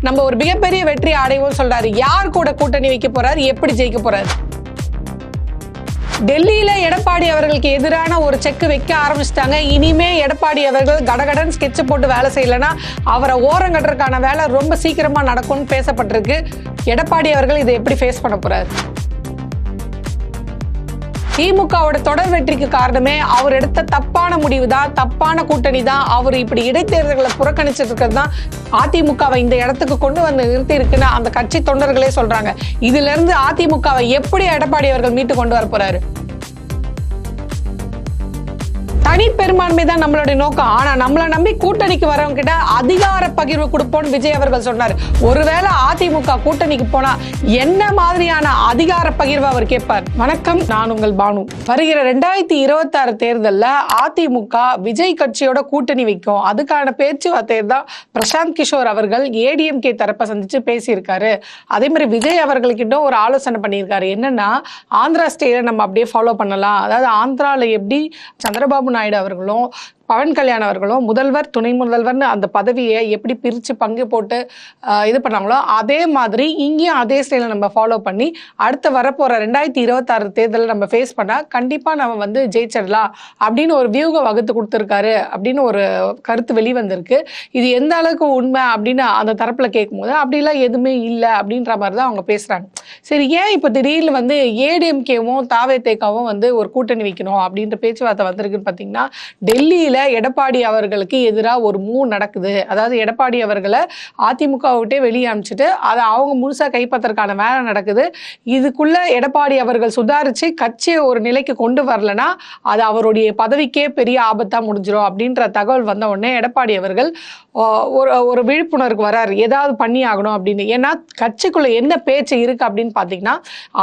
நம்ம ஒரு மிகப்பெரிய வெற்றி அடைவோம் சொல்றாரு. யார் கூட கூட்டணி வைக்க போறாரு? எப்படி ஜெயிக்க போறாரு? டெல்லியில எடப்பாடி அவர்களுக்கு எதிரான ஒரு செக் வைக்க ஆரம்பிச்சிட்டாங்க. இனிமே எடப்பாடி அவர்கள் கடகடன் ஸ்கெட்ச் போட்டு வேலை செய்யலைன்னா அவரை ஓரம் கட்டுறதுக்கான வேலை ரொம்ப சீக்கிரமா நடக்கும்னு பேசப்பட்டிருக்கு. எடப்பாடி அவர்கள் இதை எப்படி ஃபேஸ் பண்ண போறாரு? திமுகவோட தொடர் வெற்றிக்கு காரணமே அவர் எடுத்த தப்பான முடிவு தான் தப்பான கூட்டணி தான் அவர் இப்படி இடைத்தேர்தல்களை புறக்கணிச்சிட்டு இருக்கிறது தான் அதிமுகவை இந்த இடத்துக்கு கொண்டு வந்து நிறுத்தி இருக்குன்னு அந்த கட்சி தொண்டர்களே சொல்றாங்க. இதுல இருந்து அதிமுகவை எப்படி எடப்பாடி அவர்கள் மீட்டு கொண்டு வர போறாரு? தனி பெரும்பான்மை தான் நம்மளுடைய நோக்கம். ஆனா நம்மளை நம்பி கூட்டணிக்கு வரவங்க கிட்ட அதிகார பகிர்வு கொடுப்போம்னு விஜய் அவர்கள் சொன்னார். ஒருவேளை அதிமுக கூட்டணிக்கு போனா என்ன மாதிரியான அதிகார பகிர்வு அவர் கேட்பார்? வணக்கம் நான் உங்கள் பானு. வருகிற ரெண்டாயிரத்தி இருபத்தி ஆறு தேர்தலில் அதிமுக விஜய் கட்சியோட கூட்டணி வைக்கும். அதுக்கான பேச்சுவார்த்தை தான் பிரசாந்த் கிஷோர் அவர்கள் ஏடிஎம்கே தரப்பை சந்திச்சு பேசியிருக்காரு. அதே மாதிரி விஜய் அவர்கள்கிட்ட ஒரு ஆலோசனை பண்ணியிருக்காரு. என்னன்னா ஆந்திரா ஸ்டேல நம்ம அப்படியே ஃபாலோ பண்ணலாம். அதாவது ஆந்திராவில் எப்படி சந்திரபாபு நாயுடு அவர்களும் பவன் கல்யாண் அவர்களும் முதல்வர் துணை முதல்வர்னு அந்த பதவியை எப்படி பிரித்து பங்கு போட்டு இது பண்ணாங்களோ அதே மாதிரி இங்கேயும் அதே ஸ்டைலை நம்ம ஃபாலோ பண்ணி அடுத்து வரப்போகிற ரெண்டாயிரத்தி இருபத்தாறு தேர்தலில் நம்ம ஃபேஸ் பண்ணால் கண்டிப்பாக நம்ம வந்து ஜெயிச்சிடலாம் அப்படின்னு ஒரு வியூகம் வகுத்து கொடுத்துருக்காரு அப்படின்னு ஒரு கருத்து வெளிவந்திருக்கு. இது எந்த அளவுக்கு உண்மை அப்படின்னு அந்த தரப்பில் கேட்கும்போது அப்படிலாம் எதுவுமே இல்லை அப்படின்ற மாதிரி தான் அவங்க பேசுகிறாங்க சரி ஏன் இப்போ திடீர்னு வந்து ஏடிஎம்கேவும் தாவே தேக்காவும் வந்து ஒரு கூட்டணி வைக்கணும் அப்படின்ற பேச்சுவார்த்தை வந்திருக்குன்னு பார்த்தீங்கன்னா டெல்லியில் எடப்பாடி அவர்களுக்கு எதிராக ஒரு மூவ் நடக்குது. அதாவது எடப்பாடி அவர்களை அதிமுக விட்டே வெளியே அனுப்பிச்சிட்டு அதை அவங்க முழுசாக கைப்பற்றறதுக்கான வேலை நடக்குது. இதுக்குள்ள எடப்பாடி அவர்கள் சுதாரித்து கட்சியை ஒரு நிலைக்கு கொண்டு வரலனா அது அவருடைய பதவிக்கே பெரிய ஆபத்தாக முடிஞ்சிடும் அப்படின்ற தகவல் வந்த உடனே எடப்பாடி அவர்கள் ஒரு ஒரு விழிப்புணர்வு வராரு. ஏதாவது பண்ணி ஆகணும் அப்படின்னு. ஏன்னா கட்சிக்குள்ள என்ன பேச்சு இருக்கு அப்படின்னு பார்த்தீங்கன்னா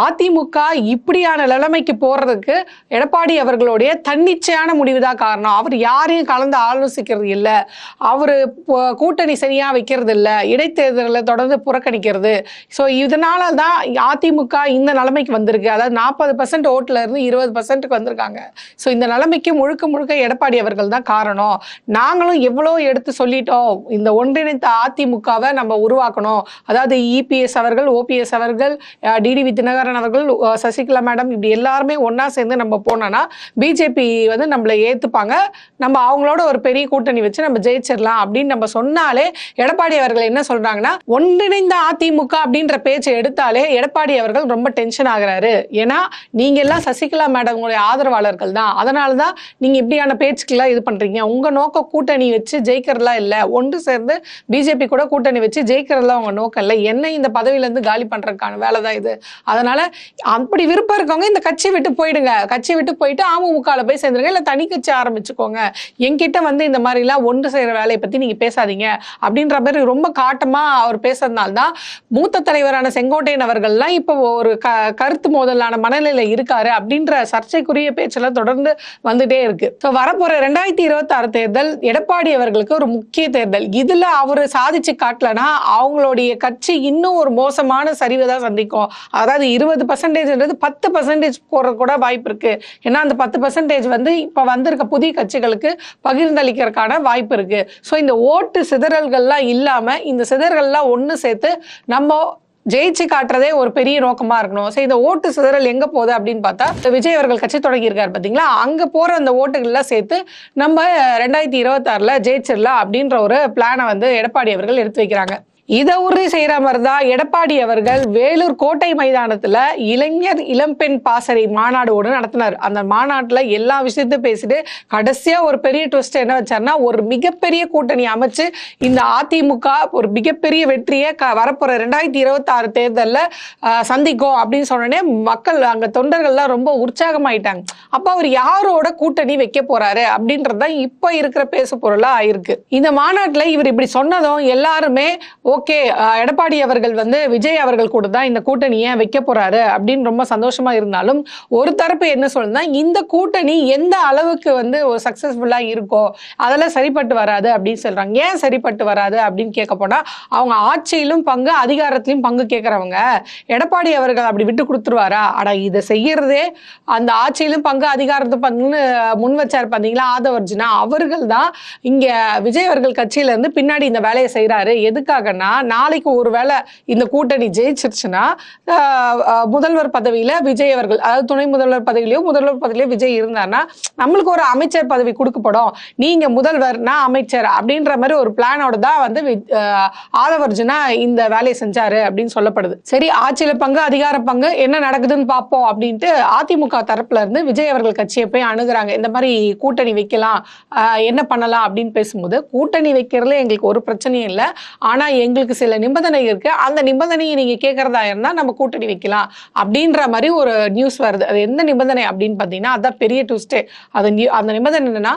அதிமுக இப்படியான நிலைமைக்கு போறதுக்கு எடப்பாடி அவர்களுடைய தன்னிச்சையான முடிவு தான் காரணம். அவர் யார் யாரையும் கலந்து ஆலோசிக்கிறது இல்லை. அவர் கூட்டணி சரியா வைக்கிறது இல்லை. இடைத்தேர்தலை தொடர்ந்து புறக்கணிக்கிறது. ஸோ இதனால தான் அதிமுக இந்த நிலைமைக்கு வந்திருக்கு. அதாவது நாற்பது பர்சன்ட் ஓட்டுல இருந்து இருபது பர்சன்ட்டுக்கு வந்திருக்காங்க. ஸோ இந்த நிலைமைக்கு முழுக்க முழுக்க எடப்பாடி அவர்கள் தான் காரணம். நாங்களும் எவ்வளோ எடுத்து சொல்லிட்டோம். இந்த ஒன்றிணைந்த அதிமுகவை நம்ம உருவாக்கணும். அதாவது இபிஎஸ் அவர்கள் ஓபிஎஸ் அவர்கள் டிடிவி தினகரன் அவர்கள் சசிகலா மேடம் இப்படி எல்லாருமே ஒன்றா சேர்ந்து நம்ம போனோம்னா பிஜேபி வந்து நம்மளை ஏற்றுப்பாங்க நம்ம நம்ம அவங்களோட ஒரு பெரிய கூட்டணி வச்சு நம்ம ஜெயிச்சிடலாம் அப்படின்னு நம்ம சொன்னாலே எடப்பாடி அவர்கள் என்ன சொல்றாங்கன்னா ஒன்றிணைந்த அதிமுக அப்படின்ற பேச்சை எடுத்தாலே எடப்பாடி அவர்கள் ரொம்ப டென்ஷன் ஆகிறாரு. ஏன்னா நீங்க எல்லாம் சசிகலா மேடம் உங்களுடைய ஆதரவாளர்கள் தான். அதனால தான் நீங்க இப்படியான பேச்சுக்கெல்லாம் இது பண்றீங்க. உங்க நோக்க கூட்டணி வச்சு ஜெயிக்கிறதுலாம் இல்ல. ஒன்று சேர்ந்து பிஜேபி கூட கூட்டணி வச்சு ஜெயிக்கிறதுலாம் உங்க நோக்கம் இல்லை. என்ன இந்த பதவியில இருந்து காலி பண்றதுக்கான வேலை தான் இது. அதனால அப்படி விருப்பம் இருக்கவங்க இந்த கட்சி விட்டு போயிடுங்க. கட்சி விட்டு போயிட்டு அமமுகல போய் சேர்ந்துருங்க. இல்ல தனி கட்சி ஆரம்பிச்சுக்கோங்க. என்கிட்ட வந்து இந்த மாதிரிலாம் ஒன்று செய்கிற வேலையை பற்றி நீங்கள் பேசாதீங்க. அப்படின்ற மாதிரி ரொம்ப காட்டமாக அவர் பேசுறதுனால தான் மூத்த தலைவரான செங்கோட்டையன் அவர்கள்லாம் இப்போ ஒரு க கருத்து மோதலான மனநிலையில் இருக்காரு அப்படின்ற சர்ச்சைக்குரிய பேச்செல்லாம் தொடர்ந்து வந்துட்டே இருக்கு. ஸோ வரப்போகிற ரெண்டாயிரத்தி இருபத்தாறு தேர்தல் எடப்பாடி அவர்களுக்கு ஒரு முக்கிய தேர்தல். இதில் அவர் சாதிச்சு காட்டலனா அவங்களுடைய கட்சி இன்னும் ஒரு மோசமான சரிவை தான் சந்திக்கும். அதாவது இருபது பர்சன்டேஜ்ன்றது பத்து பர்சன்டேஜ் போடுறது கூட வாய்ப்பு இருக்கு. ஏன்னா அந்த பத்து பர்சன்டேஜ் வந்து இப்போ வந்திருக்க புதிய கட்சிகளுக்கு பகிர்ந்தளிக்கிறதுக்கான வாய்ப்பு இருக்கு. ஸோ இந்த ஓட்டு சிதறல்கள்லாம் இல்லாம இந்த சிதறல்கள்லாம் ஒன்று சேர்த்து நம்ம ஜெயிச்சு காட்டுறதே ஒரு பெரிய நோக்கமா இருக்கணும். சரி இந்த ஓட்டு சிதறல் எங்க போகுது அப்படின்னு பார்த்தா விஜய் அவர்கள் கட்சி தொடங்கியிருக்காரு பார்த்தீங்களா அங்க போற அந்த ஓட்டுகள்லாம் சேர்த்து நம்ம ரெண்டாயிரத்தி இருபத்தாறுல ஜெயிச்சிடலாம் அப்படின்ற ஒரு பிளானை வந்து எடப்பாடி அவர்கள் எடுத்து வைக்கிறாங்க. இதை உறுதி செய்யற மாதிரி தான் எடப்பாடி அவர்கள் வேலூர் கோட்டை மைதானத்துல இளைஞர் இளம்பெண் பாசறை மாநாடு ஒன்று நடத்தினார். அந்த மாநாட்டுல எல்லா விஷயத்தையும் பேசிட்டு கடைசியா ஒரு பெரிய ட்விஸ்ட் என்ன வச்சாருன்னா ஒரு மிகப்பெரிய கூட்டணி அமைச்சு இந்த அதிமுக ஒரு மிகப்பெரிய வெற்றியை க வரப்போற ரெண்டாயிரத்தி இருபத்தி ஆறு தேர்தலில் சந்திக்கும் அப்படின்னு சொன்னோடனே மக்கள் அங்க தொண்டர்கள்லாம் ரொம்ப உற்சாகமாயிட்டாங்க. அப்ப அவர் யாரோட கூட்டணி வைக்க போறாரு அப்படின்றதுதான் இப்போ இருக்கிற பேசு பொருளா ஆயிருக்கு இந்த மாநாட்டுல இவர் இப்படி சொன்னதும் எல்லாருமே ஓகே எடப்பாடி அவர்கள் வந்து விஜய் அவர்கள் கூட தான் இந்த கூட்டணியை வைக்க போறாரு அப்படின்னு ரொம்ப சந்தோஷமா இருந்தாலும் ஒரு தரப்பு என்ன சொல்லுனா இந்த கூட்டணி எந்த அளவுக்கு வந்து ஒரு சக்சஸ்ஃபுல்லா இருக்கோ அதெல்லாம் சரிப்பட்டு வராது அப்படின்னு சொல்றாங்க. ஏன் சரிப்பட்டு வராது அப்படின்னு கேட்க போனா அவங்க ஆட்சியிலும் பங்கு அதிகாரத்திலும் பங்கு கேட்கறவங்க எடப்பாடி அவர்கள் அப்படி விட்டு கொடுத்துருவாரா? ஆனா இதை செய்யறதே அந்த ஆட்சியிலும் பங்கு அதிகாரத்து பங்குன்னு முன் வச்சார் பாத்தீங்களா ஆதவர்ஜினா அவர்கள் தான் இங்க விஜய் அவர்கள் கட்சியில இருந்து பின்னாடி இந்த வேலையை செய்யறாரு எதுக்காகன்னா என்னன்னா நாளைக்கு ஒருவேளை இந்த கூட்டணி ஜெயிச்சிருச்சுன்னா முதல்வர் பதவியில விஜய் அவர்கள் அதாவது துணை முதல்வர் பதவியிலயோ முதல்வர் பதவியிலயோ விஜய் இருந்தாருன்னா நம்மளுக்கு ஒரு அமைச்சர் பதவி கொடுக்கப்படும். நீங்க முதல்வர் நான் அமைச்சர் அப்படின்ற மாதிரி ஒரு பிளானோட தான் வந்து ஆதவர்ஜுனா இந்த வேலையை செஞ்சாரு அப்படின்னு சொல்லப்படுது. சரி ஆட்சியில பங்கு அதிகார பங்கு என்ன நடக்குதுன்னு பார்ப்போம் அப்படின்ட்டு அதிமுக தரப்புல இருந்து விஜய் அவர்கள் கட்சியை போய் அணுகுறாங்க. இந்த மாதிரி கூட்டணி வைக்கலாம் ஆஹ், என்ன பண்ணலாம் அப்படின்னு பேசும்போது கூட்டணி வைக்கிறதுல எங்களுக்கு ஒரு பிரச்சனையும் இல்லை. ஆனா எங்களுக்கு சில நிபந்தனை இருக்கு. அந்த நிபந்தனையை நீங்க கேட்கறதா இருந்தா நம்ம கூட்டணி வைக்கலாம். அப்படின்ற மாதிரி ஒரு நியூஸ் வருது. அது எந்த நிபந்தனை அப்படின்னு பார்த்தீங்கன்னா அதான் பெரிய ட்விஸ்டே அது அந்த நிபந்தனை என்னன்னா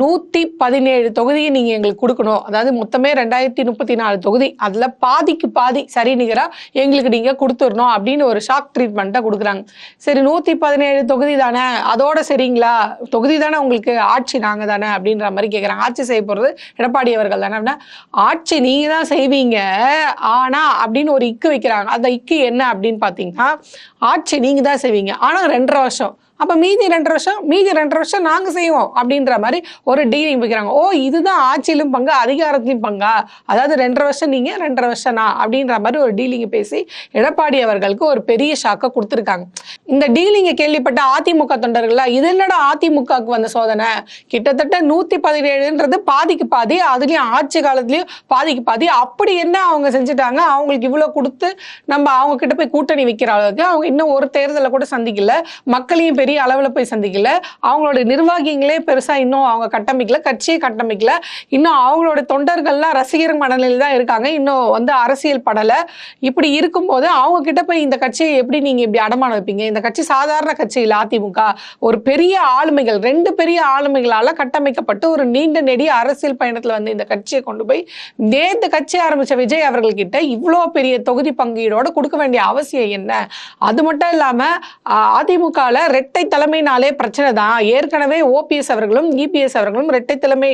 நூத்தி பதினேழு தொகுதியை நீங்க எங்களுக்கு கொடுக்கணும். அதாவது மொத்தமே ரெண்டாயிரத்தி முப்பத்தி நாலு தொகுதி. அதுல பாதிக்கு பாதி சரி நிகரா எங்களுக்கு நீங்க கொடுத்துடணும் அப்படின்னு ஒரு ஷாக் ட்ரீட்மெண்ட்டை கொடுக்குறாங்க. சரி நூத்தி பதினேழு தொகுதி தானே? அதோட சரிங்களா? தொகுதி தானே உங்களுக்கு? ஆட்சி நாங்க தானே? அப்படின்ற மாதிரி கேட்குறாங்க ஆட்சி செய்ய போறது எடப்பாடி அவர்கள் தானே அப்படின்னா ஆட்சி நீங்க தான் செய்வீங்க. ஆனா அப்படின்னு ஒரு இக்கு வைக்கிறாங்க. அந்த இக்கு என்ன அப்படின்னு பாத்தீங்கன்னா ஆட்சி நீங்க தான் செய்வீங்க. ஆனா ரெண்டரை வருஷம். அப்ப மீதி ரெண்டரை வருஷம் மீதி ரெண்டரை வருஷம் நாங்க செய்வோம் அப்படின்ற மாதிரி ஒரு டீலிங் வைக்கிறாங்க. ஓ இதுதான் ஆட்சியிலும் பங்கு அதிகாரத்திலும் பங்கா? அதாவது ரெண்டரை வருஷம் நீங்க ரெண்டரை வருஷம் நான் அப்படின்ற மாதிரி ஒரு டீலிங் பேசி எடப்பாடி அவர்களுக்கு ஒரு பெரிய ஷாக்கை கொடுத்துருக்காங்க. இந்த டீலிங்கை கேள்விப்பட்ட அதிமுக தொண்டர்கள்ல இது என்னடா அதிமுகவுக்கு வந்த சோதனை? கிட்டத்தட்ட நூத்தி பதினேழுன்றது பாதிக்கு பாதி அதுலயும் ஆட்சி காலத்துலயும் பாதிக்கு பாதி. அப்படி என்ன அவங்க செஞ்சுட்டாங்க? அவங்களுக்கு இவ்வளவு கொடுத்து நம்ம அவங்க கிட்ட போய் கூட்டணி வைக்கிற அளவுக்கு அவங்க இன்னும் ஒரு தேர்தலை கூட சந்திக்கல. மக்களையும் பெரிய அளவுல போய் சந்திக்கல. அவங்களோட நிர்வாகிகளே பெருசா இன்னும் அவங்க கட்டமைக்கல கட்சியை கட்டமைக்கல. இன்னும் அவங்களோட தொண்டர்கள்லாம் ரசிகர் மனநிலையில் தான் இருக்காங்க. இன்னும் வந்து அரசியல் படல. இப்படி இருக்கும்போது அவங்க கிட்ட போய் இந்த கட்சியை எப்படி நீங்க இப்படி அடமான வைப்பீங்க? இந்த கட்சி சாதாரண கட்சி இல்லை அதிமுக. ஒரு பெரிய ஆளுமைகள் ரெண்டு பெரிய ஆளுமைகளால கட்டமைக்கப்பட்டு ஒரு நீண்ட நெடிய அரசியல் பயணத்தில் வந்து இந்த கட்சியை கொண்டு போய் நேற்று கட்சி ஆரம்பிச்ச விஜய் அவர்கள்கிட்ட இவ்வளோ பெரிய தொகுதி பங்கீடோடு கொடுக்க வேண்டிய அவசியம் என்ன? அது மட்டும் இல்லாம அதிமுகவில் அதிமுகல இரட்டை தலைமைனாலே பிரச்சனை தான். ஏற்கனவே ஓபிஎஸ் அவர்களும் இபிஎஸ் அவர்களும் இரட்டை தலைமை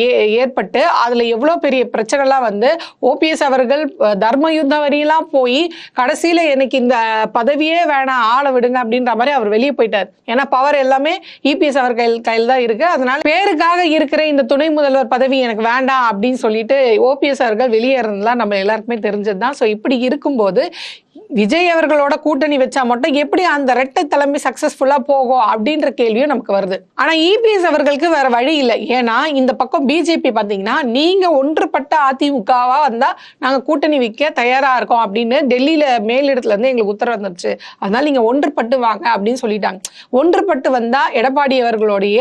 ஏ- ஏற்பட்டு அதுல எவ்வளவு பெரிய பிரச்சனைலாம் வந்து ஓபிஎஸ் அவர்கள் தர்ம யுத்த வரியெல்லாம் போய் கடைசியில எனக்கு இந்த பதவியே வேணாம் ஆளை விடுங்க அப்படின்ற மாதிரி அவர் வெளியே போயிட்டார். ஏன்னா பவர் எல்லாமே இபிஎஸ் அவர் கையில் கையில் தான் இருக்கு. அதனால பேருக்காக இருக்கிற இந்த துணை முதல்வர் பதவி எனக்கு வேண்டாம் அப்படின்னு சொல்லிட்டு ஓபிஎஸ் அவர்கள் வெளியேறதுலாம் நம்ம எல்லாருக்குமே தெரிஞ்சது தான் ஸோ இப்படி இருக்கும்போது விஜய் அவர்களோட கூட்டணி வச்சா மட்டும் எப்படி அந்த ரெட்டை தலைமை சக்சஸ்ஃபுல்லா போகும் அப்படின்ற கேள்வியும் நமக்கு வருது. ஆனா இபிஎஸ் அவர்களுக்கு வேற வழி இல்லை. ஏன்னா இந்த பக்கம் பிஜேபி பாத்தீங்கன்னா நீங்க ஒன்றுபட்ட அதிமுகவா வந்தா நாங்க கூட்டணி வைக்க தயாரா இருக்கோம் அப்படின்னு டெல்லியில மேலிடத்துல இருந்து எங்களுக்கு உத்தரவு வந்துருச்சு. அதனால நீங்க ஒன்றுபட்டு வாங்க அப்படின்னு சொல்லிட்டாங்க. ஒன்றுபட்டு வந்தா எடப்பாடி அவர்களுடைய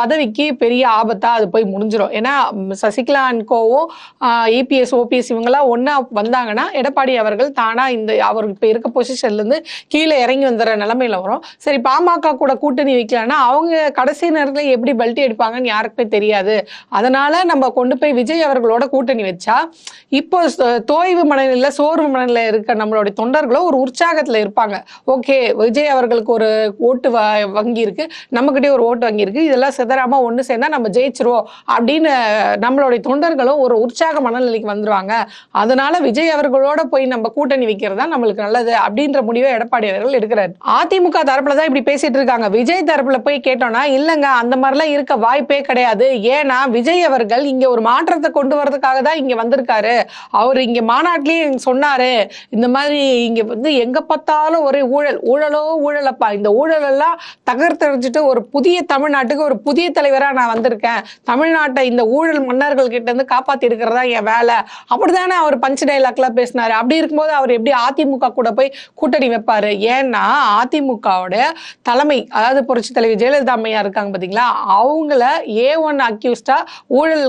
பதவிக்கு பெரிய ஆபத்தா அது போய் முடிஞ்சிடும் ஏன்னா சசிகலா அண்ட் கோவும் இபிஎஸ் ஓபிஎஸ் இவங்கெல்லாம் ஒன்னா வந்தாங்கன்னா எடப்பாடி அவர்கள் தானா இந்த அவர் இப்ப இருக்க பொசிஷன்ல இருந்து கீழே இறங்கி வந்துடுற நிலைமையில வரும். சரி பாமக கூட கூட்டணி வைக்கலன்னா அவங்க கடைசி நேரத்துல எப்படி பல்ட்டி எடுப்பாங்கன்னு யாருக்குமே தெரியாது. அதனால நம்ம கொண்டு போய் விஜய் அவர்களோட கூட்டணி வச்சா இப்போ தோய்வு மனநிலையில சோர்வு மனநில இருக்க நம்மளுடைய தொண்டர்களும் ஒரு உற்சாகத்துல இருப்பாங்க. ஓகே விஜய் அவர்களுக்கு ஒரு ஓட்டு வ- வங்கி இருக்கு நம்மகிட்டயே ஒரு ஓட்டு வங்கி இருக்கு இதெல்லாம் சிதறாம ஒண்ணு சேர்ந்தா நம்ம ஜெயிச்சிருவோம் அப்படின்னு நம்மளுடைய தொண்டர்களும் ஒரு உற்சாக மனநிலைக்கு வந்துருவாங்க. அதனால விஜய் அவர்களோட போய் நம்ம கூட்டணி வைக்கிறது தான் நம்மளுக்கு நல்லது அப்படின்ற முடிவை எடப்பாடி அவர்கள் எடுக்கிறார். அதிமுக தரப்புல தான் இப்படி பேசிட்டு இருக்காங்க. விஜய் தரப்புல போய் கேட்டோம்னா இல்லங்க அந்த மாதிரிலாம் இருக்க வாய்ப்பே கிடையாது. ஏன்னா விஜய் அவர்கள் இங்க ஒரு மாற்றத்தை கொண்டு வரதுக்காக தான் இங்க வந்திருக்காரு. அவர் இங்க மாநாட்டிலேயே சொன்னாரு. இந்த மாதிரி இங்க வந்து எங்க பார்த்தாலும் ஒரே ஊழல் ஊழலோ ஊழலப்பா. இந்த ஊழல் எல்லாம் தகர்த்தெறிஞ்சிட்டு ஒரு புதிய தமிழ்நாட்டுக்கு ஒரு புதிய தலைவரா நான் வந்திருக்கேன். தமிழ்நாட்டை இந்த ஊழல் மன்னர்கள் கிட்ட இருந்து காப்பாத்தி எடுக்கிறதா என் வேலை. அப்படிதானே அவர் பஞ்ச் டைலாக்லாம் பேசினாரு. அப்படி இருக்கும்போது அவர் எப்படி அதிமுக கூட போய் கூட்டணி வைப்பாரு. ஏன்னா அதிமுகவோட தலைமை அதாவது புரட்சி தலைவர் ஜெயலலிதா அம்மையா இருக்காங்க பாத்தீங்களா? அவங்கள ஏ ஒன் அக்யூஸ்டா ஊழல்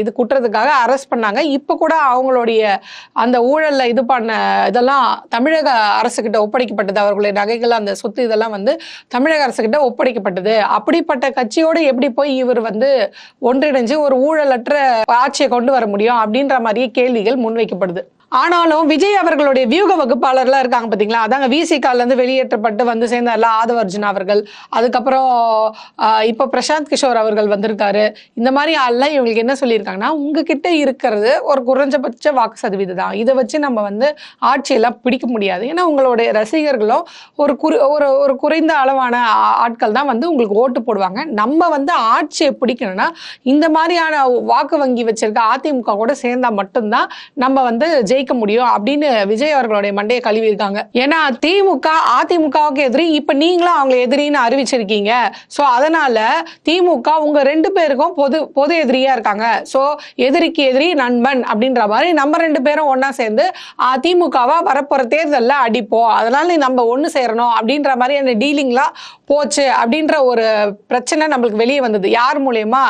இது குற்றத்துக்காக அரெஸ்ட் பண்ணாங்க. இப்ப கூட அவங்களுடைய அந்த ஊழல்ல இது பண்ண இதெல்லாம் தமிழக அரசுகிட்ட ஒப்படைக்கப்பட்டது. அவர்களுடைய நகைகள் அந்த சொத்து இதெல்லாம் வந்து தமிழக அரசுகிட்ட ஒப்படைக்கப்பட்டது. அப்படிப்பட்ட கட்சியோட எப்படி போய் இவர் வந்து ஒன்றிணைஞ்சு ஒரு ஊழலற்ற ஆட்சியை கொண்டு வர முடியும் அப்படின்ற மாதிரியே கேள்விகள் முன்வைக்கப்படுது. ஆனாலும் விஜய் அவர்களுடைய வியூக வகுப்பாளர்லாம் இருக்காங்க பார்த்தீங்களா அதாங்க விசிகால இருந்து வெளியேற்றப்பட்டு வந்து சேர்ந்தார்ல ஆதவர்ஜுன் அவர்கள். அதுக்கப்புறம் இப்போ பிரசாந்த் கிஷோர் அவர்கள் வந்திருக்காரு. இந்த மாதிரி ஆள்லாம் இவங்களுக்கு என்ன சொல்லியிருக்காங்கன்னா உங்ககிட்ட இருக்கிறது ஒரு குறைஞ்சபட்ச வாக்கு சதவீதம் தான் இதை வச்சு நம்ம வந்து ஆட்சியெல்லாம் பிடிக்க முடியாது. ஏன்னா உங்களுடைய ரசிகர்களும் ஒரு குறு ஒரு ஒரு குறைந்த அளவான ஆட்கள் தான் வந்து உங்களுக்கு ஓட்டு போடுவாங்க. நம்ம வந்து ஆட்சியை பிடிக்கணும்னா இந்த மாதிரியான வாக்கு வங்கி வச்சிருக்க அதிமுக கூட சேர்ந்தா மட்டும்தான் நம்ம வந்து ஜெயிக்க முடியும் அப்படின்னு விஜய் அவர்களுடைய மண்டையை கழுவி இருக்காங்க ஏன்னா திமுக அதிமுகவுக்கு எதிரி இப்ப நீங்களும் அவங்க எதிரின்னு அறிவிச்சிருக்கீங்க. சோ அதனால திமுக உங்க ரெண்டு பேருக்கும் பொது பொது எதிரியா இருக்காங்க. சோ எதிரிக்கு எதிரி நண்பன் அப்படின்ற மாதிரி நம்ம ரெண்டு பேரும் ஒன்னா சேர்ந்து திமுகவா வரப்போற தேர்தல்ல அடிப்போம். அதனால நம்ம ஒண்ணு சேரணும் அப்படின்ற மாதிரியான டீலிங்லாம் போச்சு அப்படின்ற ஒரு பிரச்சனை நம்மளுக்கு வெளியே வந்தது. யார் மூலியமா?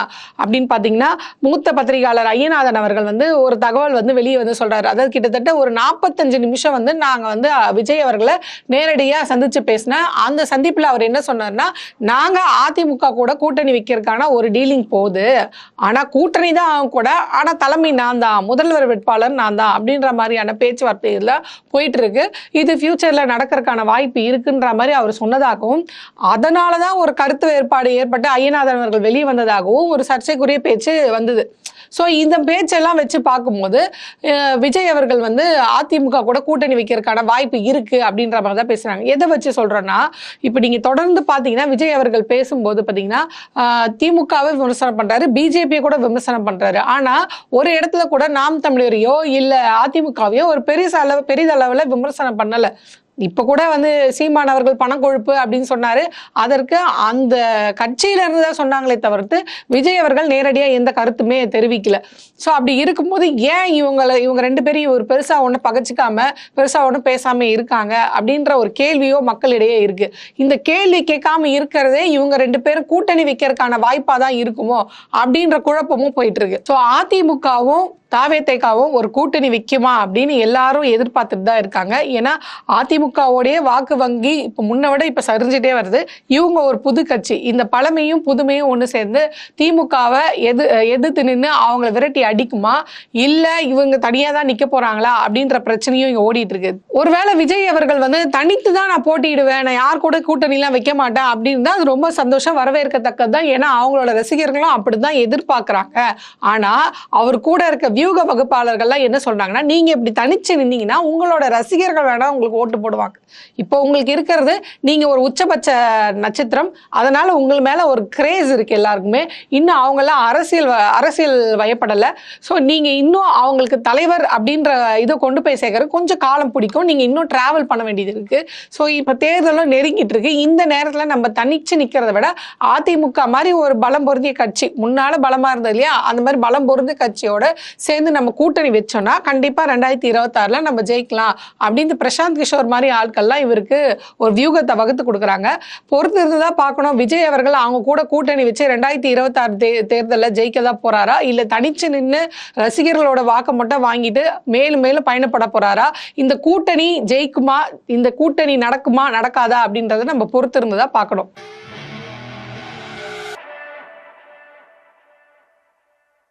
அப்படின்னு பாத்தீங்கன்னா மூத்த பத்திரிகையாளர் ஐயநாதன் அவர்கள் வந்து ஒரு தகவல் வந்து வெளியே வந்து சொல்றாரு. அதாவது கிட்டத்தட்ட ஒரு நாற்பத்தஞ்சு நிமிஷம் வந்து நாங்கள் வந்து விஜய் அவர்களை நேரடியாக சந்தித்து பேசினேன் அந்த சந்திப்பில் அவர் என்ன சொன்னார்னா நாங்கள் அதிமுக கூட கூட்டணி வைக்கிறதுக்கான ஒரு டீலிங் போகுது. ஆனால் கூட்டணி தான் கூட. ஆனால் தலைமை நான் தான். முதல்வர் வேட்பாளர் நான் தான். அப்படின்ற மாதிரியான பேச்சுவார்த்தைகள்ல போயிட்டு இருக்கு இது ஃபியூச்சரில் நடக்கிறதுக்கான வாய்ப்பு இருக்குன்ற மாதிரி அவர் சொன்னதாகவும் அதனாலதான் ஒரு கருத்து வேறுபாடு ஏற்பட்டு ஐயநாதன் அவர்கள் வெளியே வந்ததாகவும் ஒரு சர்ச்சைக்குரிய பேச்சு வந்தது. ஸோ இந்த பேச்செல்லாம் வச்சு பார்க்கும்போது விஜய் அவர்கள் வந்து அதிமுக கூட கூட்டணி வைக்கிறதுக்கான வாய்ப்பு இருக்கு அப்படின்ற மாதிரி தான் பேசுறாங்க. எதை வச்சு சொல்றேன்னா இப்போ நீங்க தொடர்ந்து பாத்தீங்கன்னா விஜய் அவர்கள் பேசும்போது பாத்தீங்கன்னா திமுகவை விமர்சனம் பண்றாரு பிஜேபியை கூட விமர்சனம் பண்றாரு. ஆனா ஒரு இடத்துல கூட நாம் தமிழரையோ இல்ல அதிமுகவையோ ஒரு பெரிய அளவு பெரிதளவுல விமர்சனம் பண்ணல. இப்ப கூட வந்து சீமான் அவர்கள் பணம் கொழுப்பு அப்படின்னு சொன்னாரு. அதற்கு அந்த கட்சியில இருந்து தான் சொன்னாங்களே தவிர்த்து விஜய் அவர்கள் நேரடியா எந்த கருத்துமே தெரிவிக்கல. ஸோ அப்படி இருக்கும்போது ஏன் இவங்களை இவங்க ரெண்டு பேரையும் ஒரு பெருசா ஒன்று பகச்சிக்காம பெருசா ஒன்று பேசாம இருக்காங்க அப்படின்ற ஒரு கேள்வியோ மக்களிடையே இருக்கு. இந்த கேள்வி கேட்காம இருக்கிறதே இவங்க ரெண்டு பேரும் கூட்டணி வைக்கிறதுக்கான வாய்ப்பா தான் இருக்குமோ அப்படின்ற குழப்பமும் போயிட்டு இருக்கு. ஸோ அதிமுகவும் தாவேத்தைக்காவும் ஒரு கூட்டணி வைக்குமா அப்படின்னு எல்லாரும் எதிர்பார்த்துட்டு தான் இருக்காங்க. ஏன்னா அதிமுகவோடைய வாக்கு வங்கி இப்போ முன்ன விட இப்போ சரிஞ்சிட்டே வருது. இவங்க ஒரு புது கட்சி. இந்த பழமையும் புதுமையும் ஒன்று சேர்ந்து திமுகவை எது எதிர்த்து நின்று அவங்கள விரட்டி அடிக்குமா? இல்லை இவங்க தனியாக தான் நிற்க போகிறாங்களா அப்படின்ற பிரச்சனையும் இங்கே ஓடிட்டு இருக்கு. ஒருவேளை விஜய் அவர்கள் வந்து தனித்து தான் நான் போட்டியிடுவேன் நான் யார் கூட கூட்டணிலாம் வைக்க மாட்டேன் அப்படின்னு தான் அது ரொம்ப சந்தோஷம் வரவேற்கத்தக்கது தான். ஏன்னா அவங்களோட ரசிகர்களும் அப்படி தான் எதிர்பார்க்குறாங்க. ஆனால் அவர் கூட இருக்க வியூக வகுப்பாளர்கள்லாம் என்ன சொல்றாங்கன்னா நீங்க இப்படி தனிச்சு நின்னீங்கன்னா உங்களோட ரசிகர்கள் வேணா உங்களுக்கு ஓட்டு போடுவாங்க. இப்போ உங்களுக்கு இருக்கிறது நீங்க ஒரு உச்சபட்ச நட்சத்திரம் அதனால உங்கள் மேல ஒரு கிரேஸ் இருக்கு எல்லாருக்குமே. இன்னும் அவங்க எல்லாம் அரசியல் வ- அரசியல் வயப்படலை. ஸோ நீங்க இன்னும் அவங்களுக்கு தலைவர் அப்படின்ற இதை கொண்டு போய் சேர்க்கறது கொஞ்சம் காலம் பிடிக்கும். நீங்க இன்னும் டிராவல் பண்ண வேண்டியது இருக்கு. ஸோ இப்போ தேர்தலும் நெருங்கிட்டு இருக்கு. இந்த நேரத்தில் நம்ம தனிச்சு நிக்கிறத விட அதிமுக மாதிரி ஒரு பலம் பொருந்திய கட்சி முன்னால பலமா இருந்தது இல்லையா? அந்த மாதிரி பலம் பொருந்திய கட்சியோட சேர்ந்து நம்ம கூட்டணி வச்சோம்னா கண்டிப்பாக ரெண்டாயிரத்தி இருபத்தாறுல நம்ம ஜெயிக்கலாம் அப்படின்னு பிரசாந்த் கிஷோர் மாதிரி ஆட்கள்லாம் இவருக்கு ஒரு வியூகத்தை வகுத்து கொடுக்குறாங்க. பொறுத்து இருந்து தான் பார்க்கணும். விஜய் அவர்கள் அவங்க கூட கூட்டணி வச்சு ரெண்டாயிரத்தி இருபத்தாறு தே தேர்தலில் ஜெயிக்க தான் போகிறாரா இல்லை தனிச்சு நின்று ரசிகர்களோட வாக்கு மட்டும் வாங்கிட்டு மேலும் மேலும் பயணப்பட போகிறாரா இந்த கூட்டணி ஜெயிக்குமா? இந்த கூட்டணி நடக்குமா? நடக்காதா? அப்படின்றத நம்ம பொறுத்து இருந்து தான் பார்க்கணும்.